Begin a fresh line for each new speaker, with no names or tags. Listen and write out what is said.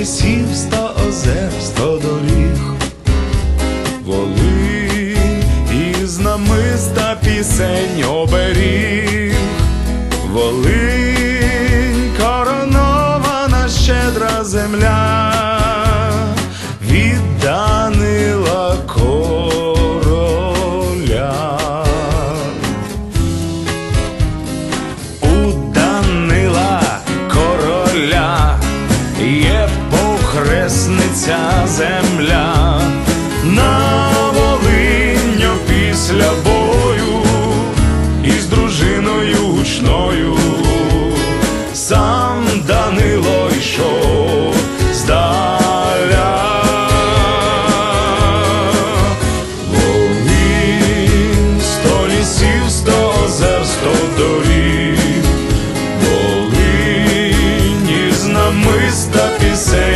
лісів, сто озер, сто доріг. воли із намиста пісень оберіг. Волинь хресниця земля, на Волиню після бою із дружиною гучною сам Данило йшов здаля. Волин, сто лісів, сто озер, сто доріг. Намиста пісень